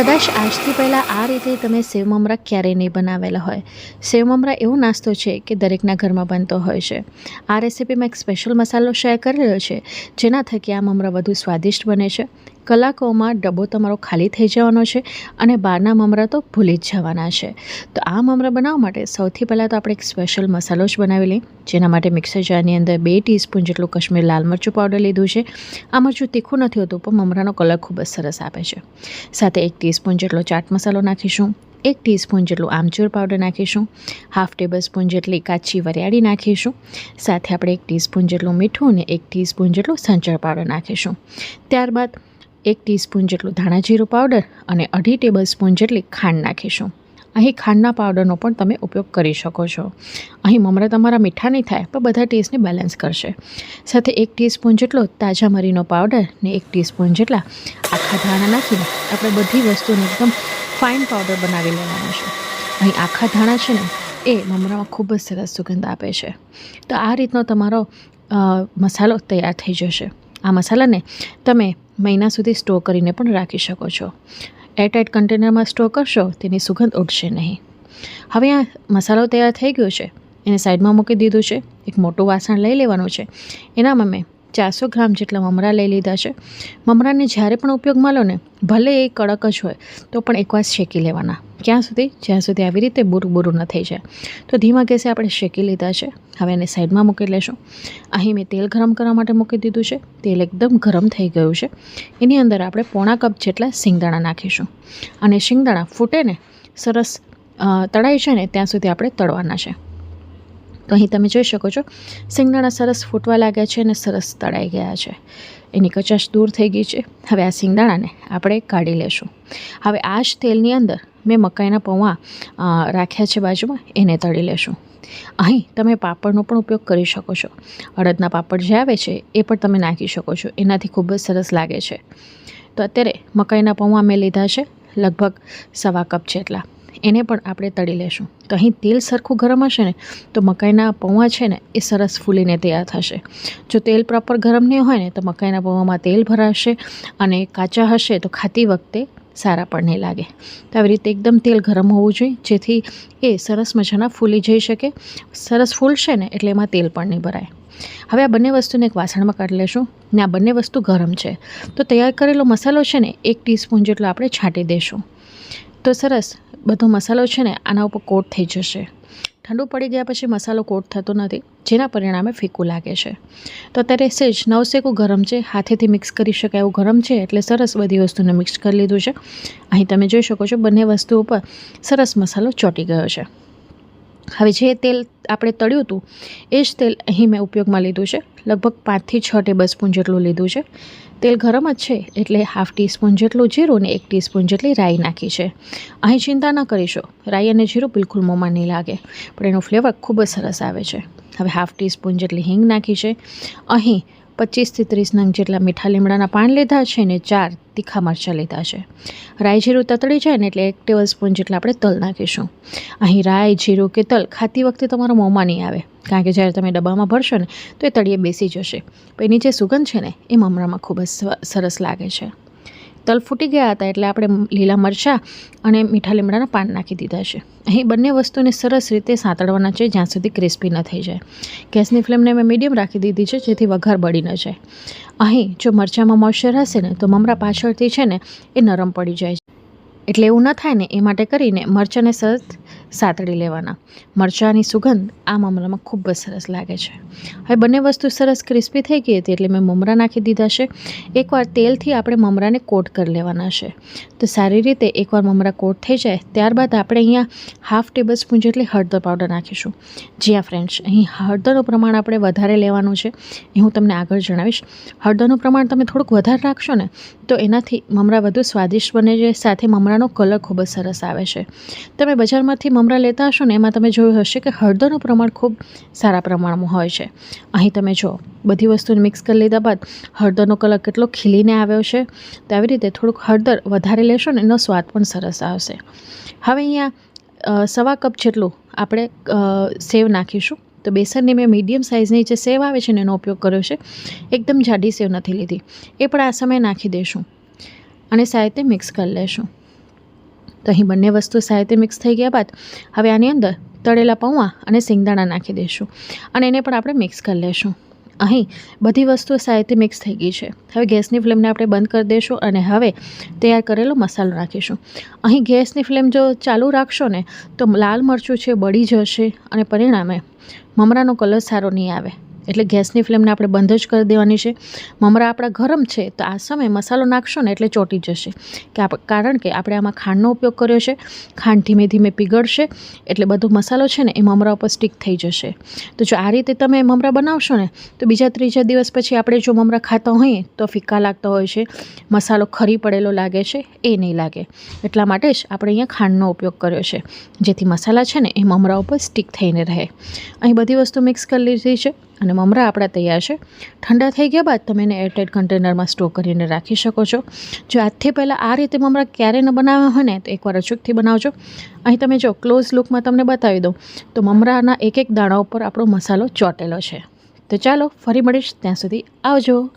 કદાચ આજથી પહેલાં આ રીતે તમે સેવ મમરા ક્યારેય નહીં બનાવેલા હોય. સેવ મમરા એવો નાસ્તો છે કે દરેકના ઘરમાં બનતો હોય છે. આ રેસીપીમાં એક સ્પેશિયલ મસાલો શેર કરેલો છે, જેના થકી આ મમરા વધુ સ્વાદિષ્ટ બને છે. કલાકોમાં ડબ્બો તમારો ખાલી થઈ જવાનો છે અને બહારના મમરા તો ભૂલી જ જવાના છે. તો આ મમરા બનાવવા માટે સૌથી પહેલાં તો આપણે એક સ્પેશિયલ મસાલો જ બનાવી લઈએ, જેના માટે મિક્સર જારની અંદર બે ટીસ્પૂન જેટલું કશ્મીર લાલ મરચું પાવડર લીધું છે. આ મરચું તીખું નથી હોતું, પણ મમરાનો કલર ખૂબ જ સરસ આપે છે. સાથે એક ટીસ્પૂન જેટલો ચાટ મસાલો નાખીશું, એક ટીસ્પૂન જેટલું આમચૂર પાવડર નાખીશું, હાફ ટેબલ સ્પૂન જેટલી કાચી વરિયાળી નાખીશું, સાથે આપણે એક ટીસ્પૂન જેટલું મીઠું અને એક ટીસ્પૂન જેટલું સંચળ પાવડર નાખીશું. ત્યારબાદ એક ટીસ્પૂન જેટલું ધાણા જીરું પાવડર અને અઢી ટેબલ સ્પૂન જેટલી ખાંડ નાખીશું. અહીં ખાંડના પાવડરનો પણ તમે ઉપયોગ કરી શકો છો. અહીં મમરા તમારા મીઠા નહીં થાય, પણ બધા ટેસ્ટને બેલેન્સ કરશે. સાથે એક ટીસ્પૂન જેટલો તાજા મરીનો પાવડર ને એક ટીસ્પૂન જેટલા આખા ધાણા નાખીને આપણે બધી વસ્તુને એકદમ ફાઇન પાવડર બનાવી લેવાનો છે. અહીં આખા ધાણા છે ને, એ મમરામાં ખૂબ જ સરસ સુગંધ આપે છે. તો આ રીતનો તમારો મસાલો તૈયાર થઈ જશે. આ મસાલાને તમે મહિના સુધી સ્ટોર કરીને પણ રાખી શકો છો. એરટાઇટ કન્ટેનરમાં સ્ટોર કરશો, તેની સુગંધ ઉડશે નહીં. હવે આ મસાલો તૈયાર થઈ ગયો છે. એને સાઈડમાં મૂકી દીધું છે. એક મોટું વાસણ લઈ લેવાનું છે. એનામાં મેં ચારસો ગ્રામ જેટલા મમરા લઈ લીધા છે. મમરાને જ્યારે પણ ઉપયોગમાં લો ને, ભલે એ કડક જ હોય, તો પણ એકવાર શેકી લેવાના. ક્યાં સુધી? જ્યાં સુધી આવી રીતે બુરું બુરું ન થઈ જાય. તો ધીમા ગેસે આપણે શેકી લીધા છે. હવે એને સાઈડમાં મૂકી લેશું. અહીં મેં તેલ ગરમ કરવા માટે મૂકી દીધું છે. તેલ એકદમ ગરમ થઈ ગયું છે. એની અંદર આપણે પોણા કપ જેટલા શિંગદાણા નાખીશું. અને શિંગદાણા ફૂટે ને, સરસ તળાય છે ને, ત્યાં સુધી આપણે તળવાના છે. તો અહીં તમે જોઈ શકો છો, સિંગદાણા સરસ ફૂટવા લાગ્યા છે અને સરસ તળાઈ ગયા છે. એની કચાશ દૂર થઈ ગઈ છે. હવે આ સિંગદાણાને આપણે કાઢી લેશું. હવે આ જ તેલની અંદર મેં મકાઈના પૌવા રાખ્યા છે બાજુમાં, એને તળી લેશું. અહીં તમે પાપડનો પણ ઉપયોગ કરી શકો છો. અડદના પાપડ જે આવે છે, એ પણ તમે નાખી શકો છો. એનાથી ખૂબ જ સરસ લાગે છે. તો અત્યારે મકાઈના પૌવા મેં લીધા છે, લગભગ સવા કપ જેટલા. એને પણ આપણે તળી લેશું. તો અહીં તેલ સરખું ગરમ હશે ને, તો મકાઈના પૌવા છે ને, એ સરસ ફૂલીને તૈયાર થશે. જો તેલ પ્રોપર ગરમ નહીં હોય ને, તો મકાઈના પૌવામાં તેલ ભરાશે અને કાચા હશે તો ખાતી વખતે સારા પણ નહીં લાગે. તો આવી રીતે એકદમ તેલ ગરમ હોવું જોઈએ, જેથી એ સરસ મજાના ફૂલી જઈ શકે. સરસ ફૂલશે ને, એટલે એમાં તેલ પણ નહીં ભરાય. હવે આ બંને વસ્તુને એક વાસણમાં કાઢી લેશું. ને આ બંને વસ્તુ ગરમ છે. તો તૈયાર કરેલો મસાલો છે ને, એક ટીસ્પૂન જેટલો આપણે છાંટી દઈશું તો સરસ બધો મસાલો છે ને આના ઉપર કોટ થઈ જશે. ઠંડુ પડી ગયા પછી મસાલો કોટ થતો નથી, જેના પરિણામે ફીકું લાગે છે. તો અત્યારે સેજ નવસેકું ગરમ છે, હાથેથી મિક્સ કરી શકાય એવું ગરમ છે, એટલે સરસ બધી વસ્તુને મિક્સ કરી લીધું છે. અહીં તમે જોઈ શકો છો બંને વસ્તુ ઉપર સરસ મસાલો ચોંટી ગયો છે. હવે જે તેલ આપણે તળ્યું હતું, એ જ તેલ અહીં મેં ઉપયોગમાં લીધું છે. લગભગ પાંચથી છ ટેબલ સ્પૂન જેટલું લીધું છે. તેલ ગરમ જ છે, એટલે હાફ ટીસ્પૂન જેટલું જીરું ને એક ટીસ્પૂન જેટલી રાઈ નાખી છે. અહીં ચિંતા ન કરીશો, રાઈ અને જીરું બિલકુલ મોંમાં નહીં લાગે, પણ એનો ફ્લેવર ખૂબ જ સરસ આવે છે. હવે હાફ ટીસ્પૂન જેટલી હિંગ નાખી છે. અહીં પચીસથી ત્રીસ નંગ જેટલા મીઠા લીમડાના પાન લીધા છે ને ચાર તીખા મરચાં લીધા છે. રાઈ જીરું તતડી જાય ને એટલે એક ટેબલ સ્પૂન જેટલા આપણે તલ નાખીશું. અહીં રાઈ, જીરું કે તલ ખાતી વખતે તમારા મોંમાં નહીં આવે. કારણ કે જ્યારે તમે ડબ્બામાં ભરશો ને તો એ તળીએ બેસી જશે. એની જે સુગંધ છે ને, એ મમરામાં ખૂબ જ સરસ લાગે છે. તલ ફૂટી ગયા હતા એટલે આપણે લીલા મરચાં અને મીઠા લીમડાના પાન નાખી દીધા છે. અહીં બંને વસ્તુને સરસ રીતે સાંતળવાના છે, જ્યાં સુધી ક્રિસ્પી ન થઈ જાય. ગેસની ફ્લેમને મેં મીડિયમ રાખી દીધી છે, જેથી વઘાર બળી ન જાય. અહીં જો મરચાંમાં મોઇશ્ચર હશે ને, તો મમરા પાછળથી છે ને, એ નરમ પડી જાય છે. એટલે એવું ન થાય ને, એ માટે કરીને મરચાંને સરસ સાતળી લેવાના. મરચાંની સુગંધ આ મમરામાં ખૂબ જ સરસ લાગે છે. હવે બંને વસ્તુ સરસ ક્રિસ્પી થઈ ગઈ હતી એટલે મેં મમરા નાખી દીધા છે. એકવાર તેલથી આપણે મમરાને કોટ કરી લેવાના છે. તો સારી રીતે એકવાર મમરા કોટ થઈ જાય, ત્યારબાદ આપણે અહીંયા હાફ ટેબલ સ્પૂન જેટલી હળદર પાવડર નાખીશું. જી આ ફ્રેન્ડ્સ અહીં હળદરનું પ્રમાણ આપણે વધારે લેવાનું છે. એ હું તમને આગળ જણાવીશ. હળદરનું પ્રમાણ તમે થોડુંક વધારે રાખશો ને, તો એનાથી મમરા વધુ સ્વાદિષ્ટ બને છે. સાથે મમરાનો કલર ખૂબ જ સરસ આવે છે. તમે બજારમાંથી મમરા લેતા હશો ને, એમાં તમે જોયું હશે કે હળદરનું પ્રમાણ ખૂબ સારા પ્રમાણમાં હોય છે. અહીં તમે જો, બધી વસ્તુને મિક્સ કરી લીધા બાદ હળદરનો કલર કેટલો ખીલીને આવ્યો છે, તો આવી રીતે થોડુંક હળદર વધારે લેશો ને, એનો સ્વાદ પણ સરસ આવશે. હવે અહીંયા સવા કપ જેટલું આપણે સેવ નાખીશું. તો બેસનની મેં મીડિયમ સાઇઝની જે સેવ આવે છે ને, એનો ઉપયોગ કર્યો છે. એકદમ જાડી સેવ નથી લીધી. એ પણ આ સમયે નાખી દઈશું અને રીતે મિક્સ કરી લેશું. તો અહીં બંને વસ્તુ સાહિત્ય મિક્સ થઈ ગયા બાદ હવે આની અંદર તળેલા પૌવા અને સિંગદાણા નાખી દઈશું અને એને પણ આપણે મિક્સ કરી લેશું. અહીં બધી વસ્તુઓ સાહિત્ય મિક્સ થઈ ગઈ છે. હવે ગેસની ફ્લેમને આપણે બંધ કરી દઈશું અને હવે તૈયાર કરેલો મસાલો નાખીશું અહીં ગેસની ફ્લેમ જો ચાલુ રાખશો ને તો લાલ મરચું છે, બળી જશે અને પરિણામે મમરાનો કલર સારો નહીં આવે. એટલે ગેસની ફ્લેમને આપણે બંધ જ કરી દેવાની છે. મમરા આપણા ગરમ છે, તો આ સમયે મસાલો નાખશો ને એટલે ચોંટી જશે. કે કારણ કે આપણે આમાં ખાંડનો ઉપયોગ કર્યો છે. ખાંડ ધીમે ધીમે પીગળશે, એટલે બધો મસાલો છે ને એ મમરા ઉપર સ્ટીક થઈ જશે. તો જો આ રીતે તમે મમરા બનાવશો ને, તો બીજા ત્રીજા દિવસ પછી આપણે જો મમરા ખાતા હોઈએ, તો ફિક્કા લાગતા હોય છે. મસાલો ખરી પડેલો લાગે છે, એ નહીં લાગે. એટલા માટે જ આપણે અહીંયા ખાંડનો ઉપયોગ કર્યો છે. જેથી મસાલા છે ને એ મમરા ઉપર સ્ટીક થઈને રહે. અહીં બધી વસ્તુ મિક્સ કરી લીધી છે. અને મમરા આપણા તૈયાર છે. ઠંડા થઈ ગયા બાદ તમે એને એરટાઇટ કન્ટેનરમાં સ્ટોર કરીને રાખી શકો છો. જો આજથી પહેલાં આ રીતે મમરા ક્યારે ન બનાવ્યા હોય ને, તો એકવાર અચૂકથી બનાવજો. અહીં તમે જો ક્લોઝ લુકમાં તમને બતાવી દઉં, તો મમરાના એક એક દાણા ઉપર આપણો મસાલો ચોંટેલો છે. તો ચાલો, ફરી મળીશ ત્યાં સુધી આવજો.